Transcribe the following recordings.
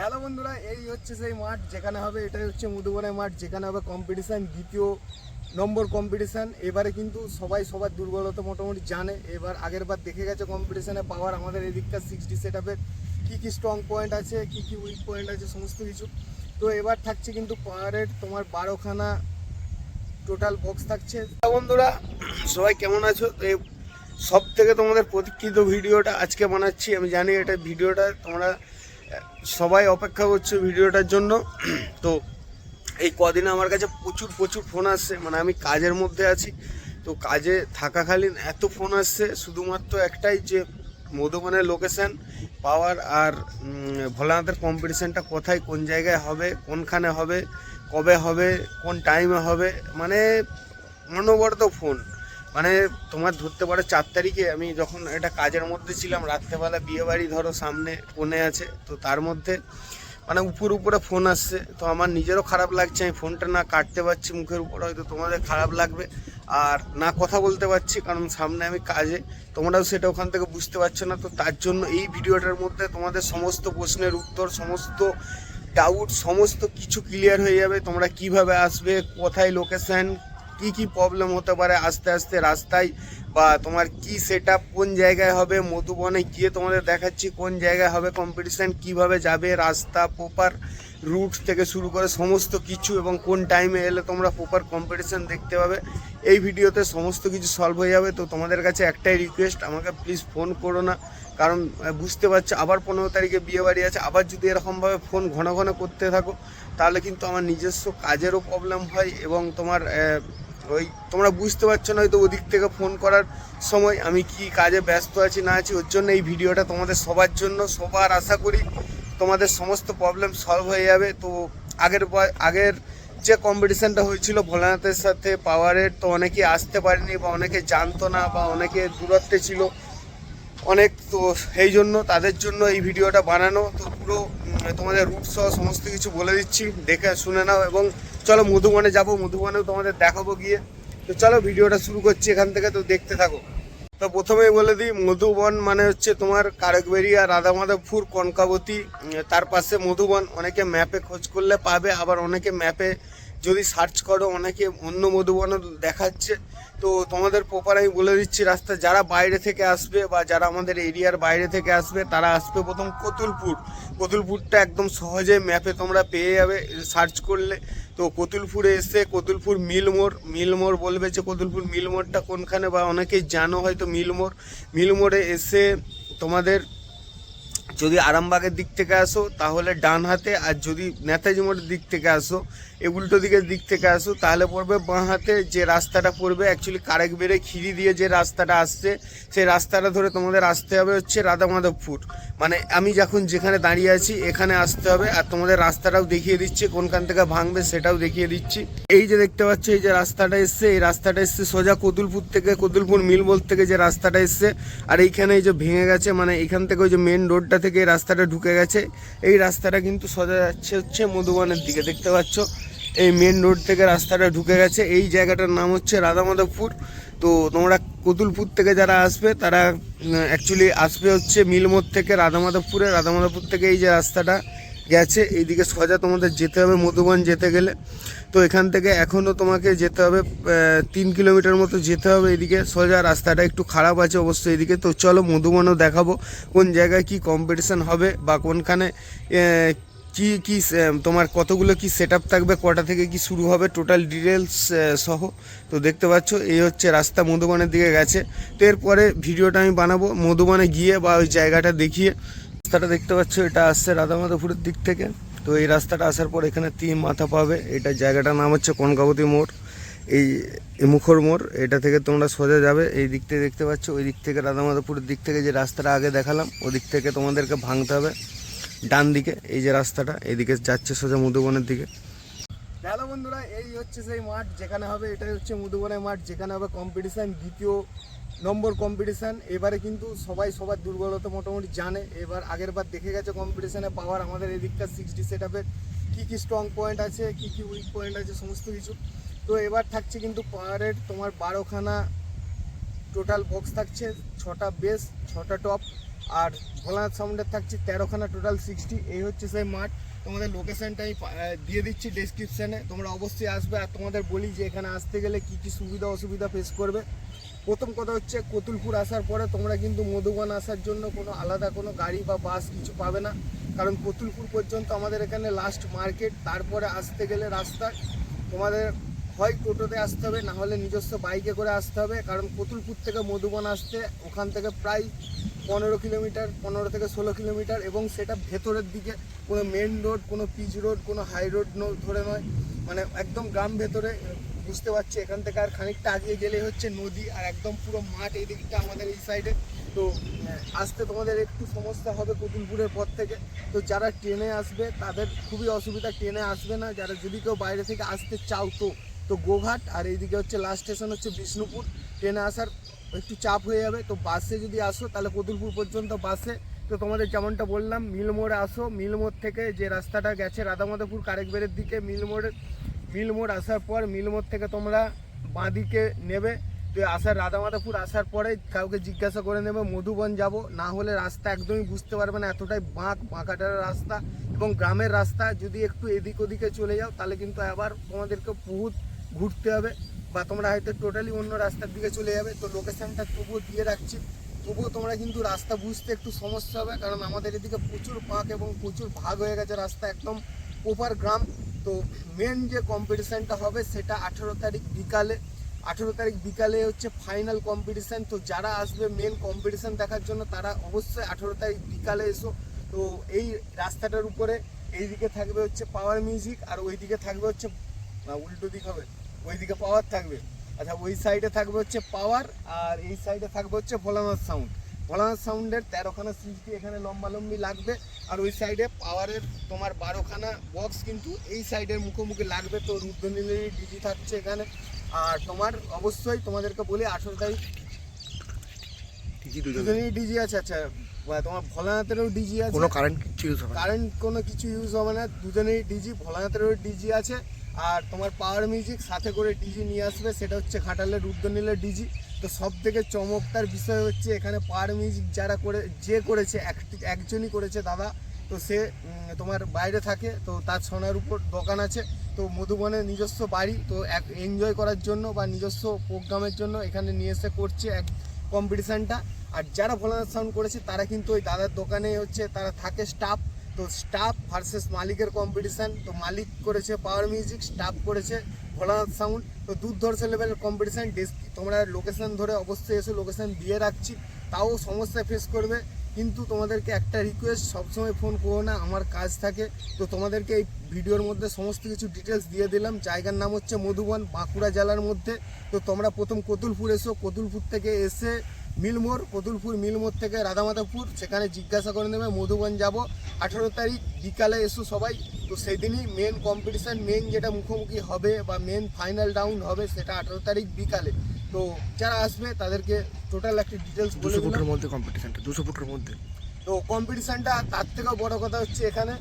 Hello বন্ধুরা, এই হচ্ছে সেই মাঠ, যেখানে হবে, এটাই হচ্ছে মধুবনের মাঠ, যেখানে হবে কম্পিটিশান দ্বিতীয় নম্বর কম্পিটিশান এবারে কিন্তু সবাই, সবার দুর্বলতা মোটামুটি জানে। এবার আগের বার দেখে গেছে কম্পিটিশানে পাওয়ার আমাদের এদিককার সিক্সটি সেট আপের কী কী স্ট্রং পয়েন্ট আছে, কী কী উইক পয়েন্ট আছে, সমস্ত কিছু। তো এবার থাকছে কিন্তু পাওয়ারের তোমার বারোখানা টোটাল বক্স থাকছে। বন্ধুরা, সবাই কেমন আছো? এই সব থেকে তোমাদের প্রতীক্ষিত ভিডিওটা আজকে বানাচ্ছি। আমি জানি এটা ভিডিওটা তোমরা সবাই অপেক্ষা করছে ভিডিওটার জন্য। তো এই কদিন আমার কাছে প্রচুর প্রচুর ফোন আসছে। মানে আমি কাজের মধ্যে আছি। তো কাজে থাকাকালীন এত ফোন আসছে, শুধুমাত্র একটাই যে মধুবনের লোকেশান পাওয়ার আর ভোলানাথের কম্পিটিশানটা কোথায়, কোন জায়গায় হবে, কোনখানে হবে, কবে হবে, কোন টাইমে হবে মানে অনবরত ফোন। মানে তোমার ধরতে পারো চার তারিখে আমি যখন এটা কাজের মধ্যে ছিলাম, রাত্রেবেলা বিয়ে বাড়ি ধরো সামনে কোণে আছে, তো তার মধ্যে মানে উপর উপরে ফোন আসছে, তো আমার নিজেরও খারাপ লাগছে, আমি ফোনটা না কাটতে পারছি মুখের উপর, হয়তো তোমাদের খারাপ লাগবে, আর না কথা বলতে পারছি, কারণ সামনে আমি কাজে, তোমরাও সেটা ওখান থেকে বুঝতে পারছ না, তো তার জন্য এই ভিডিওটার মধ্যে তোমাদের সমস্ত প্রশ্নের উত্তর, সমস্ত ডাউট সমস্ত কিছু ক্লিয়ার হয়ে যাবে, তোমরা কীভাবে আসবে, কোথায় লোকেশন কি কি প্রবলেম হতে পারে আস্তে আস্তে রাস্তায়? বা তোমার কি সেট কোন জায়গায় হবে? মধুবনে গিয়ে তোমাদের দেখাচ্ছি কোন জায়গায় হবে কম্পিটিশান কীভাবে যাবে রাস্তা প্রপার রুট থেকে শুরু করে সমস্ত কিছু এবং কোন টাইমে এলে তোমরা প্রপার কম্পিটিশান দেখতে পাবে। এই ভিডিওতে সমস্ত কিছু সলভ হয়ে যাবে। তো তোমাদের কাছে একটাই রিকোয়েস্ট আমাকে প্লিজ ফোন করো না। কারণ বুঝতে পারছ, আবার পনেরো তারিখে বিয়ে বাড়ি আছে। আবার যদি এরকমভাবে ফোন ঘন ঘন করতে থাকো, তাহলে কিন্তু আমার নিজস্ব কাজেরও প্রবলেম হয় এবং তোমার ওই তোমরা বুঝতে পারছ না হয়তো ওদিক থেকে ফোন করার সময় আমি কি কাজে ব্যস্ত আছি, না আছি, ওর জন্য এই ভিডিওটা তোমাদের সবার জন্য, সবার আশা করি তোমাদের সমস্ত প্রবলেম সলভ হয়ে যাবে। তো আগের আগের যে কম্পিটিশানটা হয়েছিল ভোলানাথের সাথে পাওয়ারের তো অনেকে আসতে পারেনি বা অনেকে জানতো না বা অনেকে দূরত্বে ছিল। অনেক তো সেই জন্য তাদের জন্য এই ভিডিওটা বানানো। তো পুরো তোমাদের রুট সহ সমস্ত কিছু বলে দিচ্ছি, দেখে শুনে নাও এবং চলো মধুবনে যাব, মধুবনেও তোমাদের দেখাবো গিয়ে। তো চলো ভিডিওটা শুরু করছি এখান থেকে, তো দেখতে থাকো। তো প্রথমেই বলে দিই, মধুবন মানে হচ্ছে তোমার কারকবাড়ি আর রাধা মাধবপুর কনকাবতী তার পাশে মধুবন। অনেকে ম্যাপে খোঁজ করলে পাবে, আবার অনেকে ম্যাপে যদি সার্চ করো, অনেকে অন্য মধুবনও দেখাচ্ছে। তো তোমাদের প্রপার আমি বলে দিচ্ছি, রাস্তা যারা বাইরে থেকে আসবে বা যারা আমাদের এরিয়ার বাইরে থেকে আসবে, তারা আসবে প্রথম কতুলপুর। কতুলপুরটা একদম সহজে ম্যাপে তোমরা পেয়ে যাবে সার্চ করলে। তো কতুলপুরে এসে কতুলপুর মিলমোড় মিলমোড় বলবে যে কতুলপুর মিলমোড়টা কোনখানে বা অনেকেই জানো হয়তো মিলমোড় মিলমোড়ে এসে তোমাদের যদি আরামবাগের দিক থেকে আসো, তাহলে ডান হাতে, আর যদি নেতাজি মোড়ের দিক থেকে আসো এ উল্টো দিকের দিক থেকে আসো, তাহলে পড়বে বাঁ হাতে যে রাস্তাটা পড়বে অ্যাকচুয়ালি কারেক বেড়ে খিরি দিয়ে যে রাস্তাটা আসছে, সেই রাস্তাটা ধরে তোমাদের আসতে হবে হচ্ছে রাধা মাধবপুর মানে আমি যখন যেখানে দাঁড়িয়ে আছি, এখানে আসতে হবে, আর তোমাদের রাস্তাটাও দেখিয়ে দিচ্ছি, কোনখান থেকে ভাঙবে সেটাও দেখিয়ে দিচ্ছি। এই যে দেখতে পাচ্ছ, এই যে রাস্তাটা এসছে, এই রাস্তাটা এসছে সোজা কতুলপুর থেকে, কতুলপুর মিলবোল থেকে যে রাস্তাটা এসছে, আর এইখানে এই যে ভেঙে গেছে মানে এখান থেকে ওই যে মেন রোডটা থেকে এই রাস্তাটা ঢুকে গেছে। এই রাস্তাটা কিন্তু সোজা যাচ্ছে হচ্ছে মধুবনের দিকে, দেখতে পাচ্ছ? এই মেন রোড থেকে রাস্তাটা ঢুকে গেছে। এই জায়গাটার নাম হচ্ছে রাধামাধবপুর। তো তোমরা কতুলপুর থেকে যারা আসবে, তারা অ্যাকচুয়ালি আসবে হচ্ছে মিলমোড় থেকে রাধামাধবপুরে। রাধামাধবপুর থেকে এই যে রাস্তাটা গেছে, এইদিকে সোজা তোমাদের যেতে হবে মধুবন যেতে গেলে। তো এখান থেকে এখনও তোমাকে যেতে হবে তিন কিলোমিটার মতো যেতে হবে এদিকে সোজা রাস্তাটা একটু খারাপ আছে অবশ্যই এদিকে তো চলো মধুবনও দেখাবো, কোন জায়গায় কি কম্পিটিশান হবে বা কোনখানে কি কি তোমার কতগুলো কি সেট থাকবে, কটা থেকে কি শুরু হবে টোটাল ডিটেলস সহ। তো দেখতে পাচ্ছ, এই হচ্ছে রাস্তা মধুবনের দিকে গেছে। তো এরপরে ভিডিওটা আমি বানাবো, মধুবনে গিয়ে বা ওই জায়গাটা দেখিয়ে রাস্তাটা দেখতে পাচ্ছ, এটা আসছে রাধামাধবপুরের দিক থেকে। তো এই রাস্তাটা আসার পর এখানে তিন মাথা পাবে। এটা জায়গাটার নাম হচ্ছে কনকাবতী মোড়। এই মুখর মোড়, এটা থেকে তোমরা সোজা যাবে। এই দিক থেকে দেখতে পাচ্ছ, ওই দিক থেকে রাধামাধবপুরের দিক থেকে যে রাস্তাটা আগে দেখালাম ওদিক থেকে তোমাদেরকে ভাঙতে হবে। ডান দিকে এই যে রাস্তাটা এইদিকে যাচ্ছে সোজা মধুবনের দিকে। হ্যালো বন্ধুরা, এই হচ্ছে সেই মাঠ, যেখানে হবে এটাই হচ্ছে মধুবনের মাঠ, যেখানে হবে কম্পিটিশান দ্বিতীয় নম্বর কম্পিটিশান এবারে কিন্তু সবাই সবার দুর্বলতা মোটামুটি জানে। এবার আগের বার দেখে গেছে কম্পিটিশানে পাওয়ার আমাদের এদিককার সিক্সটি সেট আপের কী কী স্ট্রং পয়েন্ট আছে, কী কী উইক পয়েন্ট আছে, সমস্ত কিছু। তো এবার থাকছে কিন্তু পাওয়ারের তোমার বারোখানা টোটাল বক্স থাকছে, ছটা বেস ছটা টপ আর ভোলানাথ সাউন্ডের থাকছে তেরোখানা টোটাল সিক্সটি এই হচ্ছে সেই মাঠ। তোমাদের লোকেশানটা আমি দিয়ে দিচ্ছি ডেসক্রিপশানে তোমরা অবশ্যই আসবে। আর তোমাদের বলি যে এখানে আসতে গেলে কী কী সুবিধা অসুবিধা ফেস করবে। প্রথম কথা হচ্ছে কতুলপুর আসার পরে তোমরা কিন্তু মধুবন আসার জন্য কোনো আলাদা কোনো গাড়ি বা বাস কিছু পাবে না। কারণ কতুলপুর পর্যন্ত আমাদের এখানে লাস্ট মার্কেট তারপরে আসতে গেলে রাস্তায় তোমাদের হয় টোটোতে আসতে হবে, না হলে নিজস্ব বাইকে করে আসতে হবে। কারণ কতুলপুর থেকে মধুবন আসতে ওখান থেকে প্রায় পনেরো কিলোমিটার, পনেরো থেকে ষোলো কিলোমিটার এবং সেটা ভেতরের দিকে, কোনো মেন রোড কোনো পিচ রোড কোনো হাই রোড ধরে নয়। মানে একদম গ্রাম ভেতরে বুঝতে পারছি, এখান থেকে আর খানিকটা আগিয়ে গেলে হচ্ছে নদী আর একদম পুরো মাঠ এই দিকটা আমাদের এই সাইডে তো আসতে তোমাদের একটু সমস্যা হবে কতুলপুরের পর থেকে। তো যারা ট্রেনে আসবে, তাদের খুবই অসুবিধা, ট্রেনে আসবে না। যারা যদি কেউ বাইরে থেকে আসতে চাও তো তো গোঘাট আর এইদিকে হচ্ছে লাস্ট স্টেশন হচ্ছে বিষ্ণুপুর। ট্রেনে আসার একটু চাপ হয়ে যাবে। তো বাসে যদি আসো, তাহলে কতুলপুর পর্যন্ত বাসে তো তোমাদের যেমনটা বললাম, মিলমোড়ে আসো। মিলমোড় থেকে যে রাস্তাটা গেছে, রাধামাধবপুর কারেকবেড়ের দিকে, মিলমোড়ের মিলমোড় আসার পর মিল মিলমোড় থেকে তোমরা বাঁদিকে নেবে। তো আসার, রাধামাধবপুর আসার পরে কাউকে জিজ্ঞাসা করে নেবে, মধুবন যাব। না হলে রাস্তা একদমই বুঝতে পারবে না, এতটাই বাঁক, বাঁকাটার রাস্তা এবং গ্রামের রাস্তা। যদি একটু এদিক ওদিকে চলে যাও, তাহলে কিন্তু আবার তোমাদেরকে বহুত ঘুরতে হবে বা তোমরা হয়তো টোটালি অন্য রাস্তার দিকে চলে যাবে। তো লোকেশানটা তবুও দিয়ে রাখছি। তবুও তোমরা কিন্তু রাস্তা বুঝতে একটু সমস্যা হবে, কারণ আমাদের এদিকে প্রচুর পাঁক এবং প্রচুর ভাগ হয়ে গেছে রাস্তা একদম ওপার গ্রাম। তো মেন যে কম্পিটিশানটা হবে সেটা আঠেরো তারিখ বিকালে, আঠেরো তারিখ বিকালে হচ্ছে ফাইনাল কম্পিটিশান তো যারা আসবে মেন কম্পিটিশান দেখার জন্য তারা অবশ্যই আঠেরো তারিখ বিকালে এসো। তো এই রাস্তাটার উপরে এইদিকে থাকবে হচ্ছে পাওয়ার মিউজিক আর ওইদিকে থাকবে হচ্ছে উল্টো দিক হবে, ওইদিকে পাওয়ার থাকবে। আচ্ছা ওই সাইডে থাকবে হচ্ছে পাওয়ার আর এই সাইডে থাকবে হচ্ছে ভোলানাথ সাউন্ড ভোলানাথ সাউন্ডের তেরোখানা সিটি এখানে লম্বা লম্বি লাগবে। আর ওই সাইডে পাওয়ারের তোমার বারোখানা বক্স কিন্তু এই সাইডের মুখোমুখি লাগবে তো রুদ্রনীলেরই ডিজি থাকছে এখানে। আর তোমার অবশ্যই তোমাদেরকে বলি দুজনেই ডিজি আছে। আচ্ছা তোমার ভোলানাথেরও ডিজি আছে। কোনো কারেন্ট কিচ্ছু ইউজ হবে কারেন্ট কোনো কিছু ইউজ হবে না। দুজনেই ডিজি ভোলানাথেরও ডিজি আছে। আর তোমার পাওয়ার মিউজিক সাথে করে ডিজি নিয়ে আসবে। সেটা হচ্ছে ঘাটালের রুদ্রনীলের ডিজি। তো সব থেকে চমকদার বিষয় হচ্ছে এখানে পাওয়ার মিউজিক যারা করে, যে করেছে এক- একজনই করেছে দাদা। তো সে তোমার বাইরে থাকে, তো তার সোনার উপর দোকান আছে। তো মধুবনের নিজস্ব বাড়ি, তো এক এনজয় করার জন্য বা নিজস্ব প্রোগ্রামের জন্য এখানে নিয়ে এসে করছে এক কম্পিটিশানটা আর যারা ভোলানাথ সাউন্ড করেছে, তারা কিন্তু ওই দাদার দোকানে হচ্ছে, তারা থাকে স্টাফ তো স্টাফ ভার্সেস মালিকের কম্পিটিশান তো মালিক করেছে পাওয়ার মিউজিক স্টাফ করেছে ভোলানাথ সাউন্ড তো দুর্ধর্ষ লেভেলের কম্পিটিশান তোমরা লোকেশন ধরে অবশ্যই এসে লোকেশন দিয়ে রাখছি, তাও সমস্যা ফেস করবে। কিন্তু তোমাদেরকে একটা রিকোয়েস্ট সবসময় ফোন করো না, আমার কাজ থাকে। তো তোমাদেরকে এই ভিডিওর মধ্যে সমস্ত কিছু ডিটেলস দিয়ে দিলাম। জায়গার নাম হচ্ছে মধুবন, বাঁকুড়া জেলার মধ্যে। তো তোমরা প্রথম কতুলপুর এসো, কতুলপুর থেকে এসে মিলমোড়, কতুলপুর মিলমোড় থেকে রাধামাধবপুর, সেখানে জিজ্ঞাসা করে নেবে, মধুবন যাব। আঠেরো তারিখ বিকালে এসো সবাই। তো সেদিনই মেন কম্পিটিশান মেন যেটা মুখোমুখি হবে বা মেন ফাইনাল ডাউন হবে, সেটা আঠেরো তারিখ বিকালে। তো যারা আসবে তাদেরকে টোটাল একটা ডিটেলস বলে দুশো দিলাম। ফুটের মধ্যে কম্পিটিশনটা দুশো ফুটের মধ্যে। তো কম্পিটিশানটা তার থেকেও বড় কথা হচ্ছে এখানে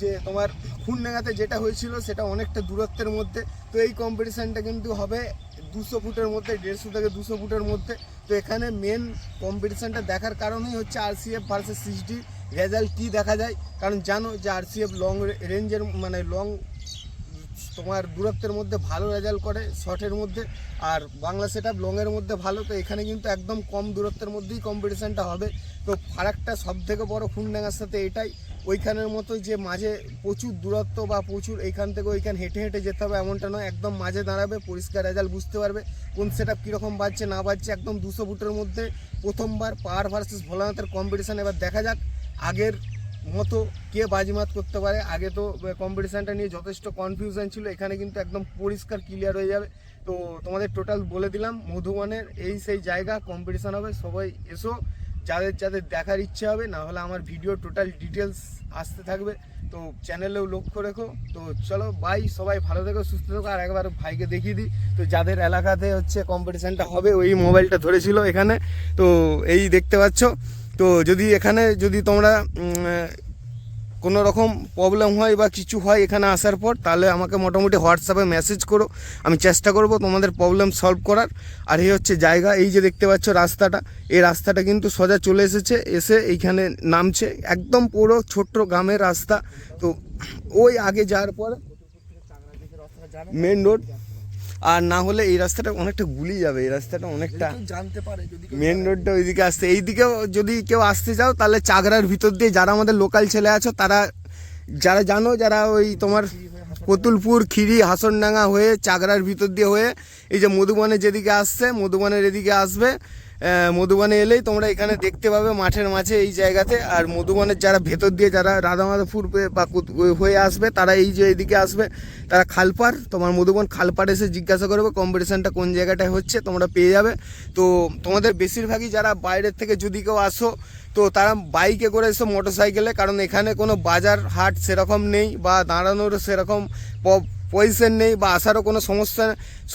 যে তোমার খুনডাঙ্গাতে যেটা হয়েছিল সেটা অনেকটা দূরত্বের মধ্যে। তো এই কম্পিটিশানটা কিন্তু হবে দুশো ফুটের মধ্যে দেড়শো থেকে দুশো ফুটের মধ্যে। তো এখানে মেন কম্পিটিশানটা দেখার কারণেই হচ্ছে আর সি আরসিএফ ভার্সেস সিক্সটি রেজাল্ট কী দেখা যায়? কারণ জানো যে আরসিএফ লং রেঞ্জের মানে লং তোমার দূরত্বের মধ্যে ভালো রেজাল্ট করে শর্টের মধ্যে, আর বাংলা সেট আপ লংয়ের মধ্যে ভালো, তো এখানে কিন্তু একদম কম দূরত্বের মধ্যেই কম্পিটিশানটা হবে। তো ফারাকটা সব থেকে বড় খুনডাঙ্গার সাথে এটাই, ওইখানের মতো যে মাঝে প্রচুর দূরত্ব বা প্রচুর এইখান থেকে ওইখান হেঁটে হেঁটে যেতে হবে এমনটা নয়, একদম মাঝে দাঁড়াবে, পরিষ্কার রেজাল্ট বুঝতে পারবে, কোন সেট আপ কীরকম বাজছে না বাজছে, একদম দুশো ফুটের মধ্যে প্রথমবার পাওয়ার ভার্সেস ভোলানাথের কম্পিটিশান এবার দেখা যাক, আগের মতো কে বাজিমাত করতে পারে, আগে তো কম্পিটিশানটা নিয়ে যথেষ্ট কনফিউশন ছিল, এখানে কিন্তু একদম পরিষ্কার ক্লিয়ার হয়ে যাবে। তো তোমাদের টোটাল বলে দিলাম, মধুবনের এই সেই জায়গা কম্পিটিশান হবে, সবাই এসো, যাদের যাদের দেখার ইচ্ছে হবে, না হলে আমার ভিডিও টোটাল ডিটেলস আসতে থাকবে। তো চ্যানেলেও লক্ষ্য রেখো। তো চলো বাই সবাই ভালো থেকো, সুস্থ থেকো, আর একবার ভাইকে দেখিয়ে দিই। তো যাদের এলাকাতে হচ্ছে কম্পিটিশানটা হবে, ওই মোবাইলটা ধরেছিল এখানে। তো এই দেখতে পাচ্ছ তো যদি এখানে যদি তোমরা কোনো রকম প্রবলেম হয় বা কিছু হয় এখানে আসার পর, তাহলে আমাকে মোটামুটি হোয়াটসঅ্যাপে মেসেজ করো। আমি চেষ্টা করব তোমাদের প্রবলেম সলভ করার। আর এই হচ্ছে জায়গা, এই যে দেখতে পাচ্ছ রাস্তাটা, এই রাস্তাটা কিন্তু সোজা চলে এসেছে, এসে এইখানে নামছে। একদম পুরো ছোট্ট গ্রামের রাস্তা। তো ওই আগে যাওয়ার পর মেন রোড আর না হলে এই রাস্তাটা অনেকটা গুলি যাবে এই রাস্তাটা অনেকটা জানতে পারে যদি মেন রোডটা ওইদিকে আসতে। এইদিকেও যদি কেউ আসতে চাও তাহলে চাগড়ার ভিতর দিয়ে যারা আমাদের লোকাল ছেলে আছো তারা যারা জানো যারা ওই তোমার কতুলপুর খিরি হাসনডাঙ্গা হয়ে চাগরার ভিতর দিয়ে হয়ে এই যে মধুবনের যেদিকে আসছে মধুবনের এদিকে আসবে। মধুবনে এলেই তোমরা এখানে দেখতে পাবে মাঠের মাঝে এই জায়গাতে। আর মধুবনের যারা ভেতর দিয়ে যারা রাধামাধবপুর বা হয়ে আসবে, তারা এই যে এদিকে আসবে, তারা খালপার তোমার মধুবন খালপার এসে জিজ্ঞাসা করবে কম্পিটিশানটা কোন জায়গাটায় হচ্ছে, তোমরা পেয়ে যাবে। তো তোমাদের বেশিরভাগই যারা বাইরের থেকে যদি কেউ আসো, তো তারা বাইকে করে এসো মোটর সাইকেলে কারণ এখানে কোনো বাজার হাট সেরকম নেই বা দাঁড়ানোর সেরকম পজিশন নেই বা আসারও কোনো সমস্যা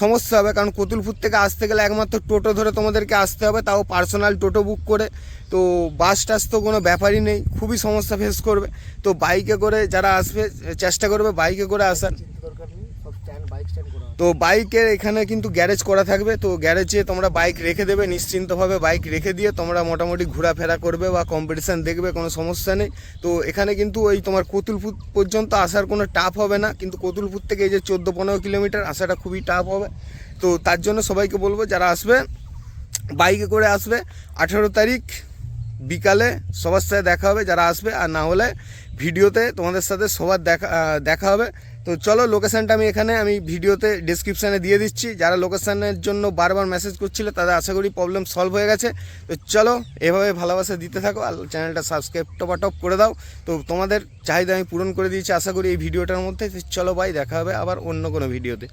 সমস্যা হবে। কারণ কতুলপুর থেকে আসতে গেলে একমাত্র টোটো ধরে তোমাদেরকে আসতে হবে, তাও পার্সোনাল টোটো বুক করে। তো বাস টাস তো কোনো ব্যাপারই নেই, খুবই সমস্যা ফেস করবে। তো বাইকে করে যারা আসবে, চেষ্টা করবে বাইকে করে আসার দরকার নেই সব স্ট্যান্ড বাইক স্ট্যান্ড করা তো বাইকের এখানে কিন্তু গ্যারেজ করা থাকবে, তো গ্যারেজে তোমরা বাইক রেখে দেবে, নিশ্চিন্তভাবে বাইক রেখে দিয়ে তোমরা মোটামুটি ঘোরাফেরা করবে বা কম্পিটিশান দেখবে, কোনো সমস্যা নেই। তো এখানে কিন্তু ওই তোমার কতুলপুর পর্যন্ত আসার কোনো টাফ হবে না, কিন্তু কতুলপুর থেকে এই যে চোদ্দ পনেরো কিলোমিটার আসাটা খুবই টাফ হবে। তো তার জন্য সবাইকে বলব, যারা আসবে, বাইকে করে আসবে, আঠেরো তারিখ বিকালে সবার সাথে দেখা হবে, যারা আসবে, আর না হলে ভিডিওতে তোমাদের সাথে সবার দেখা দেখা হবে। তো চলো লোকেশানটা আমি এখানে, আমি ভিডিওতে ডিসক্রিপশানে দিয়ে দিচ্ছি। যারা লোকেশানের জন্য বারবার মেসেজ করছিল, তাদের আশা করি প্রবলেম সলভ হয়ে গেছে। তো চলো, এভাবে ভালোবাসা দিতে থাকো, আর চ্যানেলটা সাবস্ক্রাইব টপাটপ করে দাও। তো তোমাদের চাহিদা আমি পূরণ করে দিয়েছি, আশা করি এই ভিডিওটার মধ্যে। চলো ভাই দেখা হবে আবার অন্য কোনো ভিডিওতে।